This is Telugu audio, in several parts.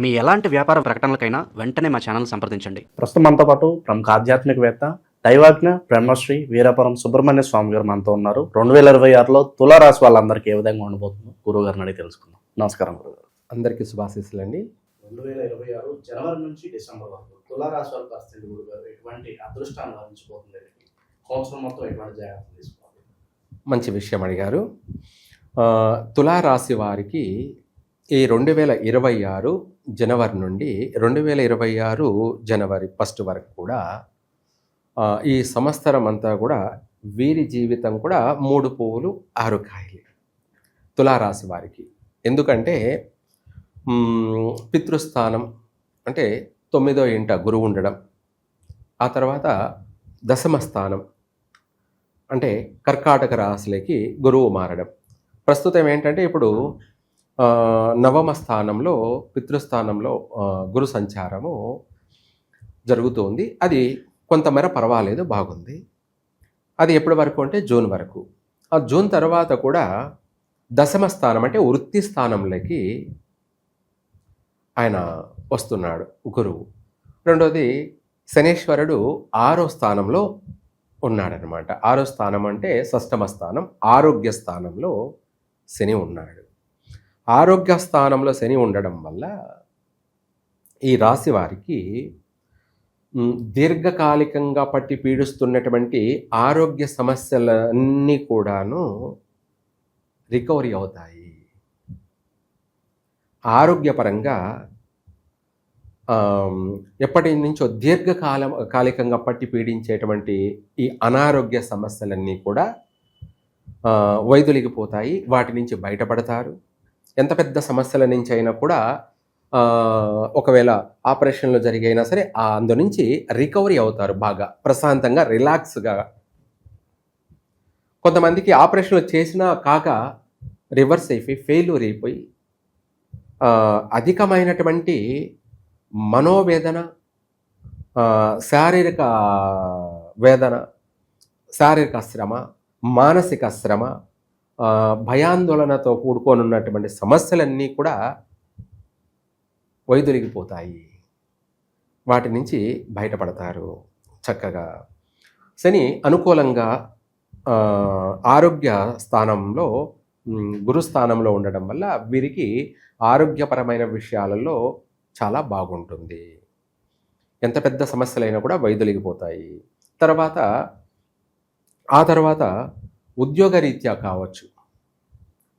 మీ ఎలాంటి వ్యాపార ప్రకటనలకైనా వెంటనే మా ఛానల్ సంప్రదించండి. ప్రస్తుతం మనతో పాటు ప్రముఖ ఆధ్యాత్మికవేత్త దైవాజ్ఞ బ్రహ్మశ్రీ వీరపురం సుబ్రహ్మణ్య స్వామి గారు మనతో ఉన్నారు. రెండు వేల ఇరవై ఆరులో తులారాశి వాళ్ళందరికీ ఏ విధంగా ఉండబోతుందో గురువు గారిని అడిగి తెలుసుకుందాం. నమస్కారం గురుగారు అందరికీ శుభాశీస్సులండి. రెండు వేల ఇరవై ఆరు జనవరి నుంచి డిసెంబర్ వరకు తులారాశి వాళ్ళ పరిస్థితి గురుగారు ఎటువంటి అదృష్టాన్ని లభించబోతుంది? సంవత్సరం మొత్తం ఎటువంటి జాగ్రత్తలు తీసుకోవాలి? మంచి విషయం అడిగారు. తులారాశి వారికి ఈ రెండు వేల ఇరవై ఆరు జనవరి నుండి రెండు వేల ఇరవై ఆరు జనవరి ఫస్ట్ వరకు కూడా ఈ సంవత్సరం అంతా కూడా వీరి జీవితం కూడా మూడు పువ్వులు ఆరు కాయలు తులారాశి వారికి. ఎందుకంటే పితృస్థానం అంటే తొమ్మిదో ఇంట గురువు ఉండడం ఆ తర్వాత దశమ స్థానం అంటే కర్కాటక రాశిలోకి గురువు మారడం. ప్రస్తుతం ఏంటంటే ఇప్పుడు నవమ స్థానంలో పితృస్థానంలో గురు సంచారము జరుగుతోంది. అది కొంతమేర పర్వాలేదు బాగుంది. అది ఎప్పటి వరకు అంటే జూన్ వరకు. ఆ జూన్ తర్వాత కూడా దశమ స్థానం అంటే వృత్తి స్థానంలోకి ఆయన వస్తున్నాడు గురువు. రెండోది శనేశ్వరుడు ఆరో స్థానంలో ఉన్నాడనమాట ఆరో స్థానం అంటే షష్టమ స్థానం ఆరోగ్య స్థానంలో శని ఉన్నాడు. ఆరోగ్య స్థానంలో శని ఉండడం వల్ల ఈ రాశి వారికి దీర్ఘకాలికంగా పట్టి పీడిస్తున్నటువంటి ఆరోగ్య సమస్యలన్నీ కూడాను రికవరీ అవుతాయి. ఆరోగ్యపరంగా ఎప్పటి నుంచో దీర్ఘకాల కాలికంగా పట్టి పీడించేటువంటి ఈ అనారోగ్య సమస్యలన్నీ కూడా ఆ, వైదొలిగిపోతాయి. వాటి నుంచి బయటపడతారు. ఎంత పెద్ద సమస్యల నుంచి అయినా కూడా ఒకవేళ ఆపరేషన్లు జరిగైనా సరే ఆ అందు నుంచి రికవరీ అవుతారు బాగా ప్రశాంతంగా రిలాక్స్గా. కొంతమందికి ఆపరేషన్లు చేసినా కాక రివర్స్ అయిపోయి ఫెయిల్యూర్ అయిపోయి అధికమైనటువంటి మనోవేదన శారీరక వేదన శారీరక శ్రమ మానసిక శ్రమ భయాందోళనతో కూడుకొనున్నటువంటి సమస్యలన్నీ కూడా వైదొలిగిపోతాయి. వాటి నుంచి బయటపడతారు చక్కగా. శని అనుకూలంగా ఆరోగ్య స్థానంలో గురుస్థానంలో ఉండడం వల్ల వీరికి ఆరోగ్యపరమైన విషయాలలో చాలా బాగుంటుంది. ఎంత పెద్ద సమస్యలైనా కూడా వైదొలిగిపోతాయి. తర్వాత ఆ తర్వాత ఉద్యోగ రీత్యా కావచ్చు.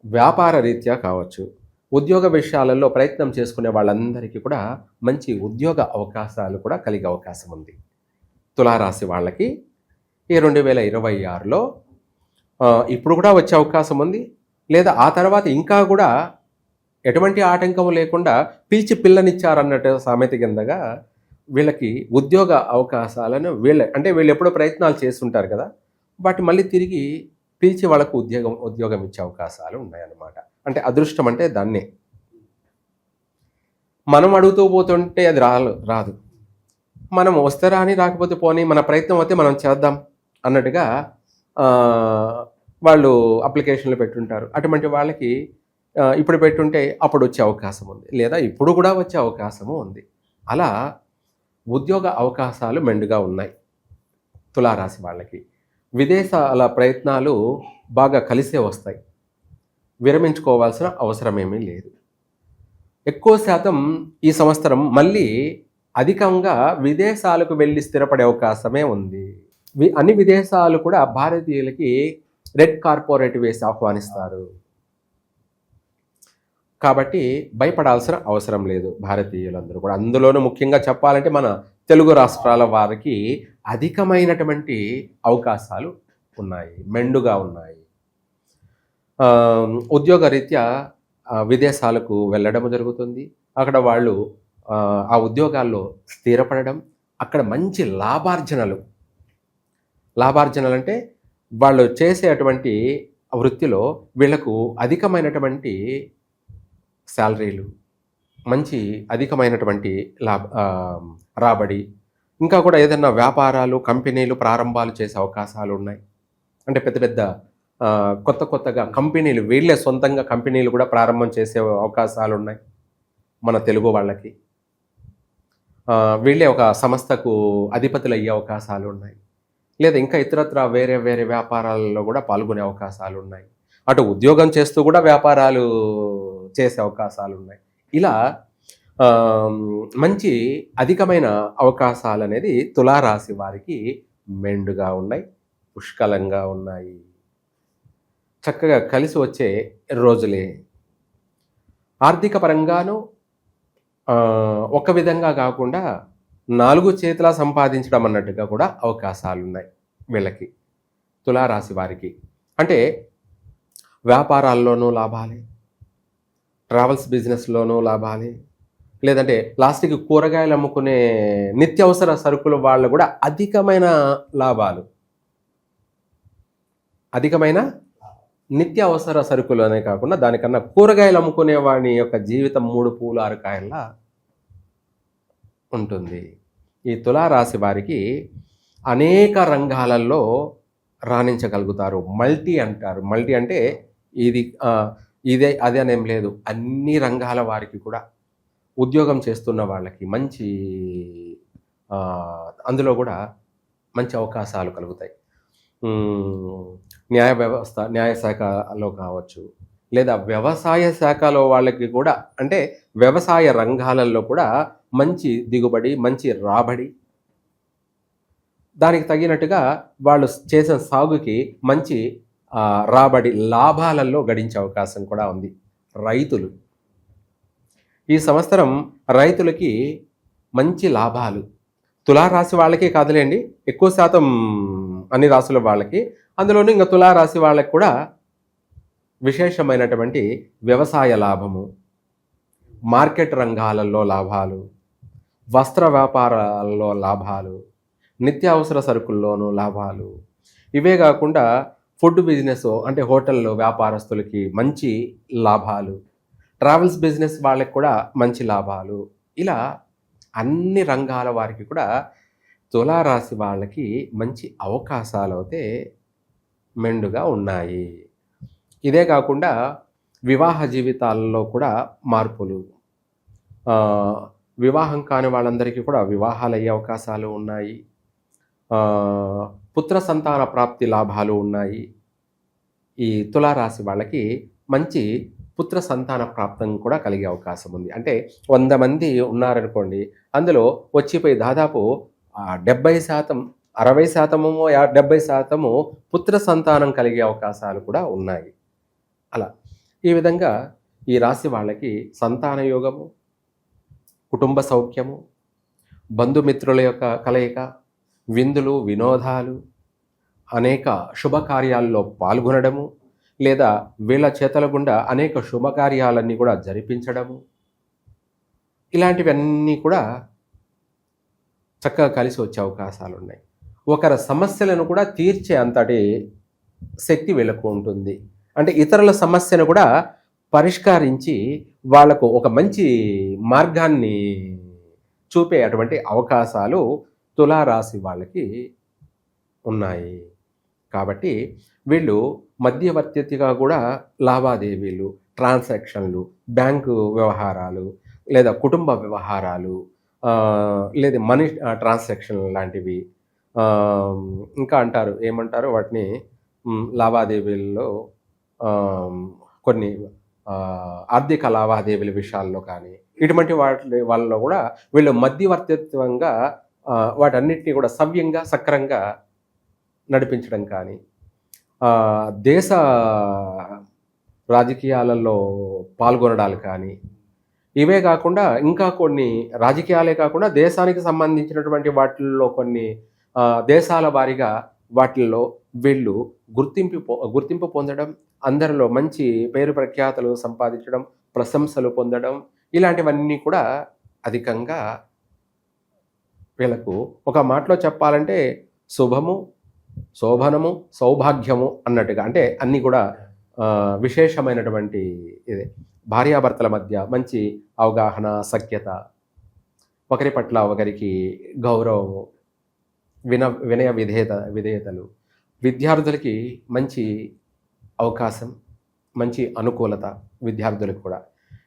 వ్యాపార రీత్యా కావచ్చు. ఉద్యోగ విషయాలలో ప్రయత్నం చేసుకునే వాళ్ళందరికీ కూడా మంచి ఉద్యోగ అవకాశాలు కూడా కలిగే అవకాశం ఉంది. తులారాశి వాళ్ళకి ఈ రెండు వేల ఇరవై ఆరులో ఇప్పుడు కూడా వచ్చే అవకాశం ఉంది. లేదా ఆ తర్వాత ఇంకా కూడా ఎటువంటి ఆటంకం లేకుండా పిలిచి పిల్లనిచ్చారన్నట్టు సామెత కిందగా వీళ్ళకి ఉద్యోగ అవకాశాలను వీళ్ళ అంటే వీళ్ళు ఎప్పుడో ప్రయత్నాలు చేస్తుంటారు కదా. వాటి మళ్ళీ తిరిగి పిలిచి వాళ్ళకు ఉద్యోగం ఉద్యోగం ఇచ్చే అవకాశాలు ఉన్నాయన్నమాట. అంటే అదృష్టం అంటే దాన్నే. మనం అడుగుతూ పోతుంటే అది రాలు రాదు. మనం వస్తే రాని రాకపోతే పోనీ మన ప్రయత్నం అయితే మనం చేద్దాం అన్నట్టుగా వాళ్ళు అప్లికేషన్లు పెట్టుంటారు. అటువంటి వాళ్ళకి ఇప్పుడు పెట్టుంటే అప్పుడు వచ్చే అవకాశం ఉంది. లేదా ఇప్పుడు కూడా వచ్చే అవకాశము ఉంది. అలా ఉద్యోగ అవకాశాలు మెండుగా ఉన్నాయి. తులారాశి వాళ్ళకి. విదేశాల ప్రయత్నాలు బాగా కలిసే వస్తాయి. విరమించుకోవాల్సిన అవసరం ఏమీ లేదు. ఎక్కువ శాతం ఈ సంవత్సరం మళ్ళీ అధికంగా విదేశాలకు వెళ్ళి స్థిరపడే అవకాశమే ఉంది. వి అన్ని విదేశాలు కూడా భారతీయులకి రెడ్ కార్పొరేట్ వేసి ఆహ్వానిస్తారు. కాబట్టి భయపడాల్సిన అవసరం లేదు భారతీయులందరూ కూడా. అందులోనూ ముఖ్యంగా చెప్పాలంటే మన తెలుగు రాష్ట్రాల వారికి అధికమైనటువంటి అవకాశాలు ఉన్నాయి మెండుగా ఉన్నాయి. ఉద్యోగరీత్యా ఉద్యోగ రీత్యా విదేశాలకు వెళ్ళడం జరుగుతుంది. అక్కడ వాళ్ళు ఆ, ఉద్యోగాల్లో స్థిరపడడం అక్కడ మంచి లాభార్జనలు. లాభార్జనలు అంటే వాళ్ళు చేసేటువంటి వృత్తిలో వీళ్ళకు అధికమైనటువంటి శాలరీలు మంచి అధికమైనటువంటి లాభ రాబడి ఇంకా కూడా ఏదైనా వ్యాపారాలు కంపెనీలు ప్రారంభాలు చేసే అవకాశాలు ఉన్నాయి. అంటే పెద్ద పెద్ద కొత్త కొత్తగా కంపెనీలు వీళ్ళే సొంతంగా కంపెనీలు కూడా ప్రారంభం చేసే అవకాశాలు ఉన్నాయి మన తెలుగు వాళ్ళకి. వీళ్ళే ఒక సంస్థకు అధిపతులు అయ్యే అవకాశాలు ఉన్నాయి. లేదా ఇంకా ఇతరత్ర వేరే వేరే వ్యాపారాలలో కూడా పాల్గొనే అవకాశాలు ఉన్నాయి. అటు ఉద్యోగం చేస్తూ కూడా వ్యాపారాలు చేసే అవకాశాలు ఉన్నాయి. ఇలా మంచి అధికమైన అవకాశాలు అనేది తులారాశి వారికి మెండుగా ఉన్నాయి పుష్కలంగా ఉన్నాయి. చక్కగా కలిసి వచ్చే రోజులే. ఆర్థిక పరంగాను ఒక విధంగా కాకుండా నాలుగు చేతుల సంపాదించడం అన్నట్టుగా కూడా అవకాశాలు ఉన్నాయి వీళ్ళకి తులారాశి వారికి. అంటే వ్యాపారాల్లోనూ లాభాలే ట్రావెల్స్ బిజినెస్లోనూ లాభాలే లేదంటే లాస్ట్కి కూరగాయలు అమ్ముకునే నిత్యావసర సరుకుల వాళ్ళు కూడా అధికమైన లాభాలు. అధికమైన నిత్యావసర సరుకులు అనే కాకుండా దానికన్నా కూరగాయలు అమ్ముకునే వాడి యొక్క జీవితం మూడు పూలు ఆరు కాయల్లా ఉంటుంది. ఈ తులారాశి వారికి అనేక రంగాలలో రాణించగలుగుతారు. మల్టీ అంటారు. మల్టీ అంటే ఇది ఇదే అదే అనేం లేదు. అన్ని రంగాల వారికి కూడా ఉద్యోగం చేస్తున్న వాళ్ళకి మంచి అందులో కూడా మంచి అవకాశాలు కలుగుతాయి. న్యాయ వ్యవస్థ న్యాయ శాఖలో కావచ్చు లేదా వ్యవసాయ శాఖలో వాళ్ళకి కూడా అంటే వ్యవసాయ రంగాలలో కూడా మంచి దిగుబడి మంచి రాబడి దానికి తగినట్టుగా వాళ్ళు చేసిన సాగుకి మంచి రాబడి లాభాలలో గడించే అవకాశం కూడా ఉంది. రైతులు ఈ సంవత్సరం రైతులకి మంచి లాభాలు. తులారాశి వాళ్ళకే కాదులేండి ఎక్కువ శాతం అన్ని రాసుల వాళ్ళకి. అందులోనూ ఇంకా తులారాశి వాళ్ళకి కూడా విశేషమైనటువంటి వ్యవసాయ లాభము మార్కెట్ రంగాలలో లాభాలు వస్త్ర వ్యాపారాల్లో లాభాలు నిత్యావసర సరుకుల్లోనూ లాభాలు. ఇవే కాకుండా ఫుడ్ బిజినెస్ అంటే హోటల్లో వ్యాపారస్తులకి మంచి లాభాలు. ట్రావెల్స్ బిజినెస్ వాళ్ళకి కూడా మంచి లాభాలు. ఇలా అన్ని రంగాల వారికి కూడా తులారాశి వాళ్ళకి మంచి అవకాశాలు అయితే మెండుగా ఉన్నాయి. ఇదే కాకుండా వివాహ జీవితాలలో కూడా మార్పులు. వివాహం కాని వాళ్ళందరికీ కూడా వివాహాలు అయ్యే అవకాశాలు ఉన్నాయి. పుత్ర సంతాన ప్రాప్తి లాభాలు ఉన్నాయి. ఈ తులారాశి వాళ్ళకి మంచి పుత్ర సంతాన ప్రాప్తం కూడా కలిగే అవకాశం ఉంది. అంటే వంద మంది ఉన్నారనుకోండి అందులో వచ్చిపోయి దాదాపు డెబ్బై శాతం అరవై శాతము డెబ్బై శాతము పుత్ర సంతానం కలిగే అవకాశాలు కూడా ఉన్నాయి. అలా. ఈ విధంగా ఈ రాశి వాళ్ళకి సంతాన యోగము కుటుంబ సౌఖ్యము బంధుమిత్రుల యొక్క కలయిక విందులు వినోదాలు అనేక శుభకార్యాల్లో పాల్గొనడము లేదా వీళ్ళ చేతల గుండా అనేక శుభకార్యాలన్నీ కూడా జరిపించడము. ఇలాంటివన్నీ కూడా చక్కగా కలిసి వచ్చే అవకాశాలు ఉన్నాయి ఒకరి సమస్యలను కూడా తీర్చే అంతటి శక్తి వీళ్ళకు ఉంటుంది. అంటే ఇతరుల సమస్యను కూడా పరిష్కరించి వాళ్ళకు ఒక మంచి మార్గాన్ని చూపే అటువంటి అవకాశాలు తులారాశి వాళ్ళకి ఉన్నాయి. కాబట్టి వీళ్ళు మధ్యవర్తిగా కూడా లావాదేవీలు ట్రాన్సాక్షన్లు బ్యాంకు వ్యవహారాలు లేదా కుటుంబ వ్యవహారాలు లేదా మనీ ట్రాన్సాక్షన్ లాంటివి ఇంకా అంటారు ఏమంటారు వాటిని లావాదేవీల్లో కొన్ని ఆర్థిక లావాదేవీల విషయాల్లో కానీ ఇటువంటి వాటి వాళ్ళలో కూడా వీళ్ళు మధ్యవర్తిత్వంగా వాటన్నిటిని కూడా సవ్యంగా సక్రంగా నడిపించడం కానీ దేశ రాజకీయాలలో పాల్గొనడాలు కానీ ఇవే కాకుండా ఇంకా కొన్ని రాజకీయాలే కాకుండా దేశానికి సంబంధించినటువంటి వాటిల్లో కొన్ని దేశాల వారీగా వాటిల్లో వీళ్ళు గుర్తింపు పొ- గుర్తింపు పొందడం అందరిలో మంచి పేరు ప్రఖ్యాతలు సంపాదించడం ప్రశంసలు పొందడం ఇలాంటివన్నీ కూడా అధికంగా వీళ్ళకు ఒక మాటలో చెప్పాలంటే శుభము శోభనము సౌభాగ్యము అన్నట్టుగా. అంటే అన్నీ కూడా విశేషమైనటువంటి ఇది. భార్యాభర్తల మధ్య మంచి అవగాహన సఖ్యత ఒకరి పట్ల ఒకరికి గౌరవము విన వినయ విధేయత విధేయతలు. విద్యార్థులకి మంచి అవకాశం మంచి అనుకూలత విద్యార్థులకు కూడా.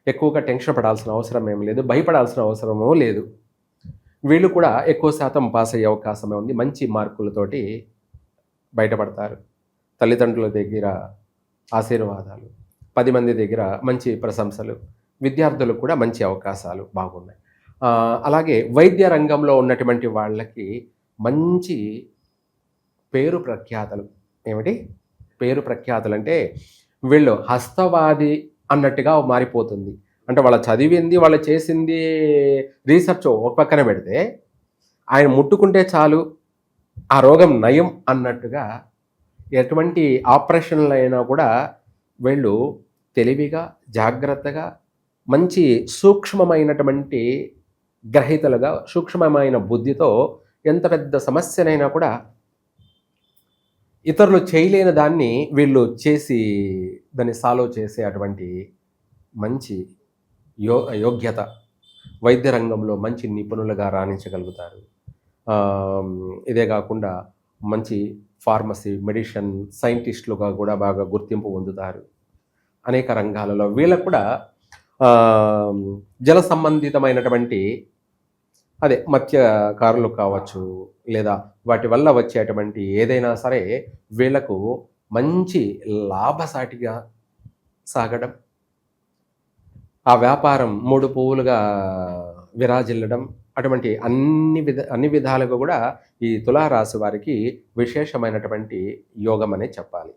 ఎక్కువగా టెన్షన్ పడాల్సిన అవసరం ఏం లేదు భయపడాల్సిన అవసరమూ లేదు. వీళ్ళు కూడా ఎక్కువ శాతం పాస్ అయ్యే అవకాశమే ఉంది. మంచి మార్కులతోటి బయటపడతారు. తల్లిదండ్రుల దగ్గర ఆశీర్వాదాలు పది మంది దగ్గర మంచి ప్రశంసలు విద్యార్థులకు కూడా మంచి అవకాశాలు బాగున్నాయి. అలాగే వైద్య రంగంలో ఉన్నటువంటి వాళ్ళకి మంచి పేరు ప్రఖ్యాతలు ఏమిటి? పేరు ప్రఖ్యాతలు అంటే వీళ్ళు హస్తవాది అన్నట్టుగా మారిపోతుంది. అంటే వాళ్ళ చదివింది వాళ్ళు చేసింది రీసెర్చ్ ఒక పక్కన పెడితే ఆయన ముట్టుకుంటే చాలు ఆ రోగం నయం అన్నట్టుగా ఎటువంటి ఆపరేషన్లు అయినా కూడా వీళ్ళు తెలివిగా జాగ్రత్తగా మంచి సూక్ష్మమైనటువంటి గ్రహీతలుగా సూక్ష్మమైన బుద్ధితో ఎంత పెద్ద సమస్యనైనా కూడా ఇతరులు చేయలేని దాన్ని వీళ్ళు చేసి దాన్ని సాల్వ్ చేసే అటువంటి మంచి యో యోగ్యత వైద్య రంగంలో మంచి నిపుణులుగా రాణించగలుగుతారు. ఇదే కాకుండా మంచి ఫార్మసీ మెడిసిన్ సైంటిస్టులుగా కూడా బాగా గుర్తింపు పొందుతారు. అనేక రంగాలలో వీళ్ళకు కూడా జల సంబంధితమైనటువంటి అదే మత్స్యకారులు కావచ్చు లేదా వాటి వల్ల వచ్చేటువంటి ఏదైనా సరే వీళ్ళకు మంచి లాభసాటిగా సాగడం ఆ వ్యాపారం మూడు పువ్వులుగా విరాజిల్లడం అటువంటి అన్ని విధ అన్ని విధాలుగా కూడా ఈ తులారాశి వారికి విశేషమైనటువంటి యోగం అనే చెప్పాలి.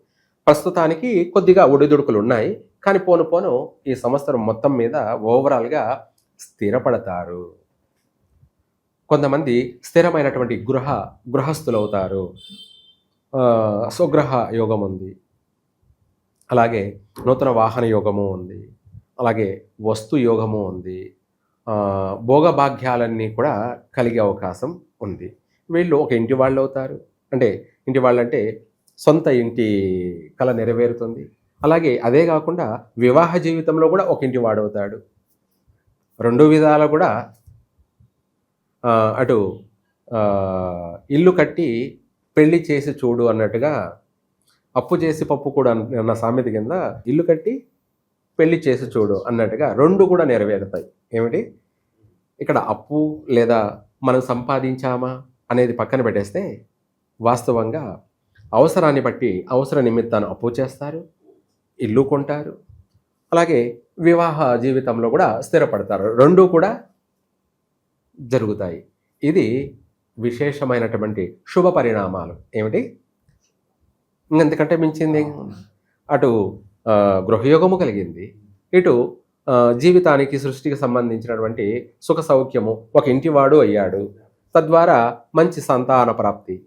ప్రస్తుతానికి కొద్దిగా ఒడిదుడుకులు ఉన్నాయి. కానీ పోను పోను ఈ సంవత్సరం మొత్తం మీద ఓవరాల్గా స్థిరపడతారు. కొంతమంది స్థిరమైనటువంటి గృహ గృహస్థులు అవుతారు ఆ, యోగం ఉంది. అలాగే నూతన వాహన యోగము ఉంది. అలాగే వస్తు యోగము ఉంది. భోగభాగ్యాలన్నీ కూడా కలిగే అవకాశం ఉంది. వీళ్ళు ఒక ఇంటి వాళ్ళు అవుతారు అంటే ఇంటి వాళ్ళు అంటే సొంత ఇంటి కళ నెరవేరుతుంది. అలాగే అదే కాకుండా వివాహ జీవితంలో కూడా ఒక ఇంటి వాడవుతాడు. రెండు విధాల కూడా అటు ఇల్లు కట్టి పెళ్ళి చేసి చూడు అన్నట్టుగా అప్పు చేసి పప్పు కూడా అన్న సామెత కింద ఇల్లు కట్టి పెళ్ళి చేసి చూడు అన్నట్టుగా రెండు కూడా నెరవేరుతాయి. ఏమిటి? ఇక్కడ అప్పు లేదా మనం సంపాదించామా అనేది పక్కన పెట్టేస్తే వాస్తవంగా అవసరాన్ని బట్టి అవసర నిమిత్తాన్ని అప్పు చేస్తారు ఇల్లు కొంటారు అలాగే వివాహ జీవితంలో కూడా స్థిరపడతారు. రెండు కూడా జరుగుతాయి. ఇది విశేషమైనటువంటి శుభ పరిణామాలు. ఏమిటి? ఇంకెంతకంటే మించింది? అటు గృహయోగము కలిగింది. ఇటు జీవితానికి సృష్టికి సంబంధించినటువంటి సుఖ సౌఖ్యము ఒక ఇంటివాడు అయ్యాడు. తద్వారా మంచి సంతాన ప్రాప్తి.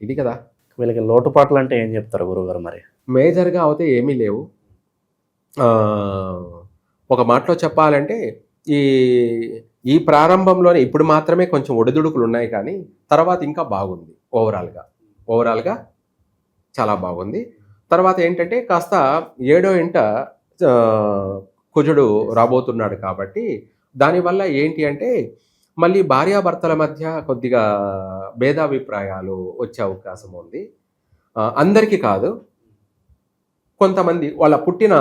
ఇది కదా? వీళ్ళకి లోటుపాట్లు అంటే ఏం చెప్తారు గురుగారు మరి? మేజర్గా అయితే ఏమీ లేవు. ఒక మాటలో చెప్పాలంటే ఈ ఈ ప్రారంభంలోనే ఇప్పుడు మాత్రమే కొంచెం ఒడిదుడుకులు ఉన్నాయి కానీ తర్వాత ఇంకా బాగుంది. ఓవరాల్గా. ఓవరాల్గా చాలా బాగుంది. తర్వాత ఏంటంటే కాస్త ఏడో ఇంట కుజుడు రాబోతున్నాడు కాబట్టి దానివల్ల ఏంటి అంటే మళ్ళీ భార్యాభర్తల మధ్య కొద్దిగా భేదాభిప్రాయాలు వచ్చే అవకాశం ఉంది. అందరికీ కాదు. కొంతమంది వాళ్ళ పుట్టిన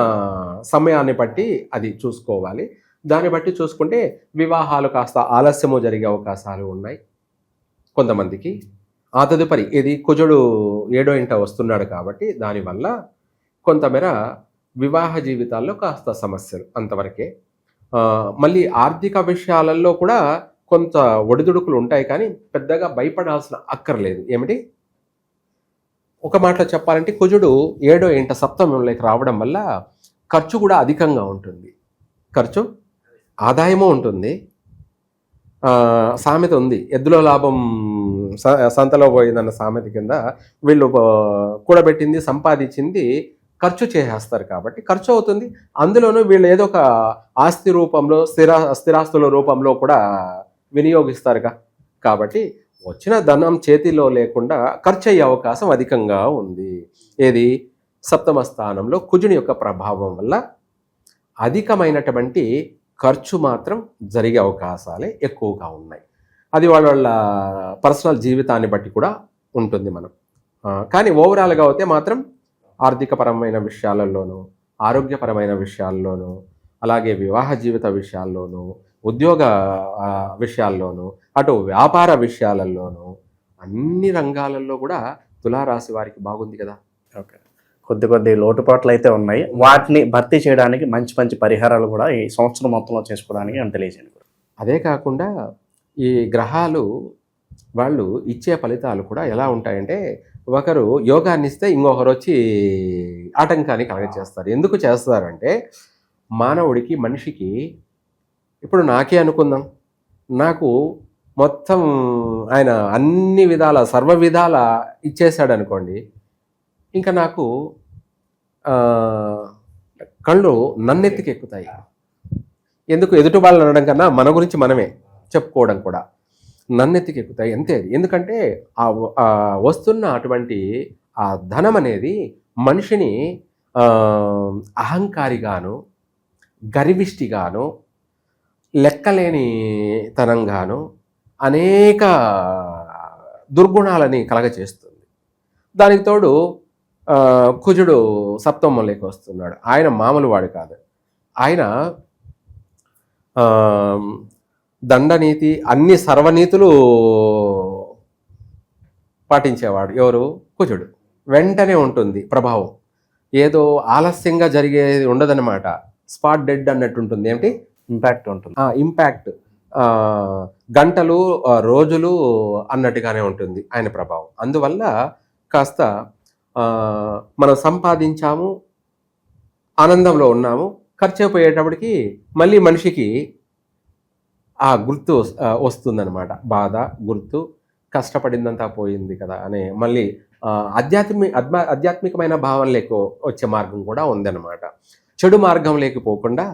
సమయాన్ని బట్టి అది చూసుకోవాలి. దాన్ని బట్టి చూసుకుంటే వివాహాలు కాస్త ఆలస్యము జరిగే అవకాశాలు ఉన్నాయి కొంతమందికి. ఆ తదుపరి ఇది కుజుడు ఏడో ఇంట వస్తున్నాడు కాబట్టి దానివల్ల కొంతమేర వివాహ జీవితాల్లో కాస్త సమస్యలు అంతవరకే. మళ్ళీ ఆర్థిక విషయాలలో కూడా కొంత ఒడిదుడుకులు ఉంటాయి కానీ పెద్దగా భయపడాల్సిన అక్కర్లేదు. ఏమిటి? ఒక మాటలో చెప్పాలంటే కుజుడు ఏడో ఇంట సప్తమంలోకి రావడం వల్ల ఖర్చు కూడా అధికంగా ఉంటుంది. ఖర్చు ఆదాయము ఉంటుంది. సామెత ఉంది. ఎద్దులో లాభం సంతలో పోయిందన్న సామెత కింద వీళ్ళు కూడబెట్టింది సంపాదించింది ఖర్చు చేసేస్తారు కాబట్టి ఖర్చు అవుతుంది. అందులోనూ వీళ్ళు ఏదో ఒక ఆస్తి రూపంలో స్థిర స్థిరాస్తుల రూపంలో కూడా వినియోగిస్తారుగా. కాబట్టి వచ్చిన ధనం చేతిలో లేకుండా ఖర్చు అయ్యే అవకాశం అధికంగా ఉంది. ఏది? సప్తమ స్థానంలో కుజుని యొక్క ప్రభావం వల్ల అధికమైనటువంటి ఖర్చు మాత్రం జరిగే అవకాశాలే ఎక్కువగా ఉన్నాయి. అది వాళ్ళ వాళ్ళ పర్సనల్ జీవితాన్ని బట్టి కూడా ఉంటుంది మనం. కానీ ఓవరాల్గా అయితే మాత్రం ఆర్థికపరమైన విషయాలలోనూ ఆరోగ్యపరమైన విషయాల్లోనూ అలాగే వివాహ జీవిత విషయాల్లోనూ ఉద్యోగ విషయాల్లోనూ అటు వ్యాపార విషయాలలోనూ అన్ని రంగాలలో కూడా తులారాశి వారికి బాగుంది కదా. ఓకే. కొద్ది కొద్ది లోటుపాట్లు అయితే ఉన్నాయి. వాటిని భర్తీ చేయడానికి మంచి మంచి పరిహారాలు కూడా ఈ సంవత్సరం మొత్తంలో చేసుకోవడానికి అని తెలియజేయండి. అదే కాకుండా ఈ గ్రహాలు వాళ్ళు ఇచ్చే ఫలితాలు కూడా ఎలా ఉంటాయంటే ఒకరు యోగాన్ని ఇస్తే ఇంకొకరు వచ్చి ఆటంకాన్ని కలగచేస్తారు ఎందుకు చేస్తారంటే మానవుడికి మనిషికి ఇప్పుడు నాకే అనుకుందాం. నాకు మొత్తం ఆయన అన్ని విధాల సర్వ విధాల ఇచ్చేసాడు అనుకోండి ఇంకా నాకు కళ్ళు నన్నెత్తికి ఎక్కుతాయి ఎందుకు? ఎదుటి వాళ్ళు అనడం కన్నా మన గురించి మనమే. చెప్పుకోవడం కూడా నన్నెత్తికెక్కుతాయి. అంతే ఎందుకంటే ఆ వస్తున్న అటువంటి ఆ ధనం అనేది మనిషిని అహంకారిగాను గరివిష్టిగాను లెక్కలేని తనంగాను అనేక దుర్గుణాలని కలగచేస్తుంది. దానికి తోడు కుజుడు సప్తమంలోకి వస్తున్నాడు. ఆయన మామూలు వాడు కాదు. ఆయన దండనీతి అన్ని సర్వనీతులు పాటించేవాడు. ఎవరు? కుజుడు. వెంటనే ఉంటుంది ప్రభావం. ఏదో ఆలస్యంగా జరిగేది ఉండదన్నమాట. స్పాట్ డెడ్ అన్నట్టు ఉంటుంది. ఏమిటి? ఇంపాక్ట్ ఉంటుంది. ఇంపాక్ట్. గంటలు రోజులు అన్నట్టుగానే ఉంటుంది ఆయన ప్రభావం. అందువల్ల కాస్త మనం సంపాదించాము ఆనందంలో ఉన్నాము ఖర్చు అయిపోయేటప్పటికి మళ్ళీ మనిషికి ఆ గుర్తు వస్తుందన్నమాట. బాధ గుర్తు కష్టపడిందంతా పోయింది కదా అనే మళ్ళీ ఆధ్యాత్మి ఆధ్యాత్మికమైన భావం లేక వచ్చే మార్గం కూడా ఉందన్నమాట. చెడు మార్గం లేకపోకుండా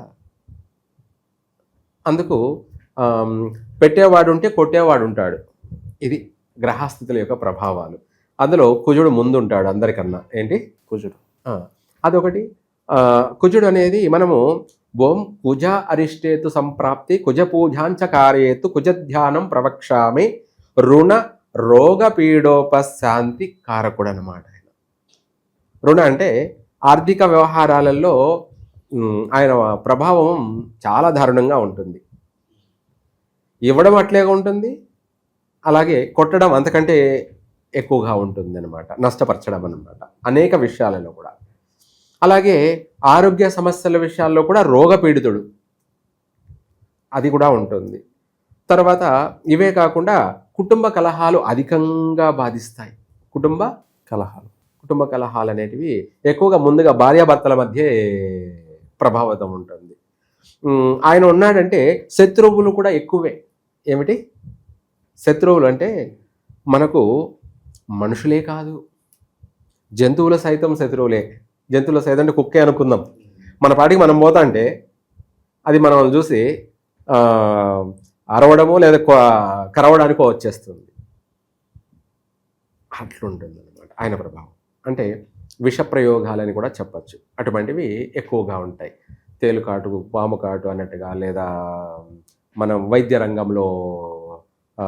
అందుకు పెట్టేవాడు ఉంటే కొట్టేవాడు ఉంటాడు ఇది గ్రహస్థితుల యొక్క ప్రభావాలు. అందులో కుజుడు ముందు ఉంటాడు అందరికన్నా. ఏంటి? కుజుడు. అదొకటి. కుజుడు అనేది మనము ఓం కుజ అరిష్టేతు సంప్రాప్తి కుజ పూజాంచ కార్యేతు కుజ ధ్యానం ప్రవక్షామి రుణ రోగ పీడోపశాంతి కారకుడు అనమాట ఆయన. రుణ అంటే ఆర్థిక వ్యవహారాలలో ఆయన ప్రభావం చాలా దారుణంగా ఉంటుంది. ఇవ్వడం అట్లేగా ఉంటుంది అలాగే కొట్టడం అంతకంటే ఎక్కువగా ఉంటుంది అనమాట నష్టపరచడం అనమాట అనేక విషయాలలో కూడా. అలాగే ఆరోగ్య సమస్యల విషయాల్లో కూడా రోగపీడితుడు. అది కూడా ఉంటుంది. తర్వాత ఇవే కాకుండా కుటుంబ కలహాలు అధికంగా బాధిస్తాయి. కుటుంబ కలహాలు. కుటుంబ కలహాలు అనేటివి ఎక్కువగా ముందుగా భార్యాభర్తల మధ్య ప్రభావితం ఉంటుంది. ఆయన ఉన్నాడంటే శత్రువులు కూడా ఎక్కువే. ఏమిటి? శత్రువులు అంటే మనకు మనుషులే కాదు. జంతువుల సైతం శత్రువులే. జంతువుల సైతం అంటే కుక్కే అనుకుందాం. మన పాటికి మనం పోతా అంటే అది మనం చూసి అరవడము లేదా కరవడానికో వచ్చేస్తుంది. అట్లుంటుంది అనమాట ఆయన ప్రభావం. అంటే విష ప్రయోగాలని కూడా చెప్పచ్చు. అటువంటివి ఎక్కువగా ఉంటాయి. తేలుకాటు పాము కాటు అన్నట్టుగా లేదా మనం వైద్య రంగంలో ఆ,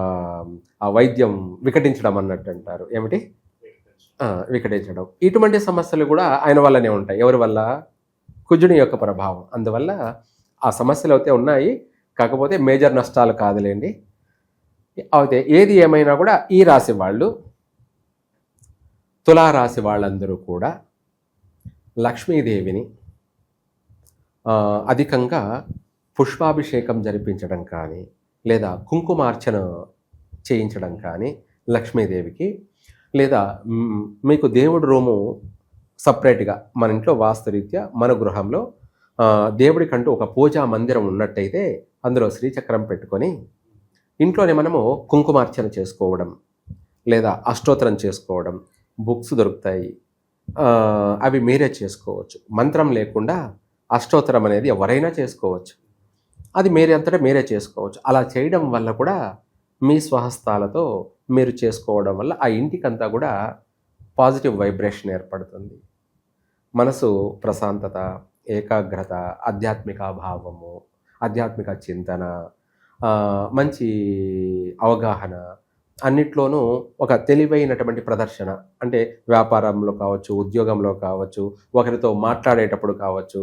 వైద్యం వికటించడం అన్నట్టు అంటారు. ఏమిటి? వికటించడం. ఇటువంటి సమస్యలు కూడా ఆయన వల్లనే ఉంటాయి. ఎవరి వల్ల? కుజుని యొక్క ప్రభావం. అందువల్ల ఆ సమస్యలు అయితే ఉన్నాయి. కాకపోతే మేజర్ నష్టాలు కాదులేండి. అయితే ఏది ఏమైనా కూడా ఈ రాశి వాళ్ళు తులారాశి వాళ్ళందరూ కూడా లక్ష్మీదేవిని అధికంగా పుష్పాభిషేకం జరిపించడం కానీ లేదా కుంకుమార్చన చేయించడం కానీ లక్ష్మీదేవికి లేదా మీకు దేవుడి రూము సపరేట్గా మన ఇంట్లో వాస్తురీత్యా మన గృహంలో దేవుడికంటూ ఒక పూజా మందిరం ఉన్నట్టయితే అందులో శ్రీచక్రం పెట్టుకొని ఇంట్లోనే మనము కుంకుమార్చన చేసుకోవడం లేదా అష్టోత్తరం చేసుకోవడం బుక్స్ దొరుకుతాయి అవి మీరే చేసుకోవచ్చు. మంత్రం లేకుండా అష్టోత్తరం అనేది ఎవరైనా చేసుకోవచ్చు. అది మీరే అంతటా మీరే చేసుకోవచ్చు. అలా చేయడం వల్ల కూడా మీ స్వహస్తాలతో మీరు చేసుకోవడం వల్ల ఆ ఇంటికంతా కూడా పాజిటివ్ వైబ్రేషన్ ఏర్పడుతుంది. మనసు ప్రశాంతత ఏకాగ్రత ఆధ్యాత్మిక భావము ఆధ్యాత్మిక చింతన మంచి అవగాహన అన్నిట్లోనూ ఒక తెలివైనటువంటి ప్రదర్శన. అంటే వ్యాపారంలో కావచ్చు ఉద్యోగంలో కావచ్చు ఒకరితో మాట్లాడేటప్పుడు కావచ్చు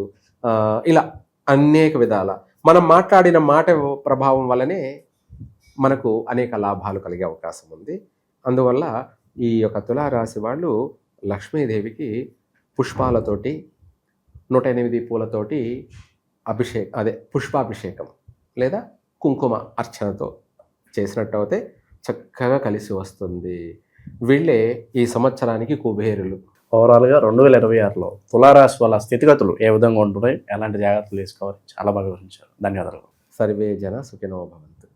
ఇలా అనేక విధాల. మనం మాట్లాడిన మాట ప్రభావం వల్లనే మనకు అనేక లాభాలు కలిగే అవకాశం ఉంది. అందువల్ల ఈ యొక్క తులారాశి వాళ్ళు లక్ష్మీదేవికి పుష్పాలతోటి నూట ఎనిమిది పూలతోటి అభిషేక్ అదే పుష్పాభిషేకం లేదా కుంకుమ అర్చనతో చేసినట్టయితే చక్కగా కలిసి వస్తుంది. వీళ్ళే ఈ సంవత్సరానికి కుబేరులు. ఓవరాల్గా రెండు వేల ఇరవై ఆరులో తులారాశి వాళ్ళ స్థితిగతులు ఏ విధంగా ఉంటున్నాయి? ఎలాంటి జాగ్రత్తలు తీసుకోవాలి? చాలా బాగా వివరించారు. ధన్యవాదాలు. సర్వే జన సుఖినో భవంతు.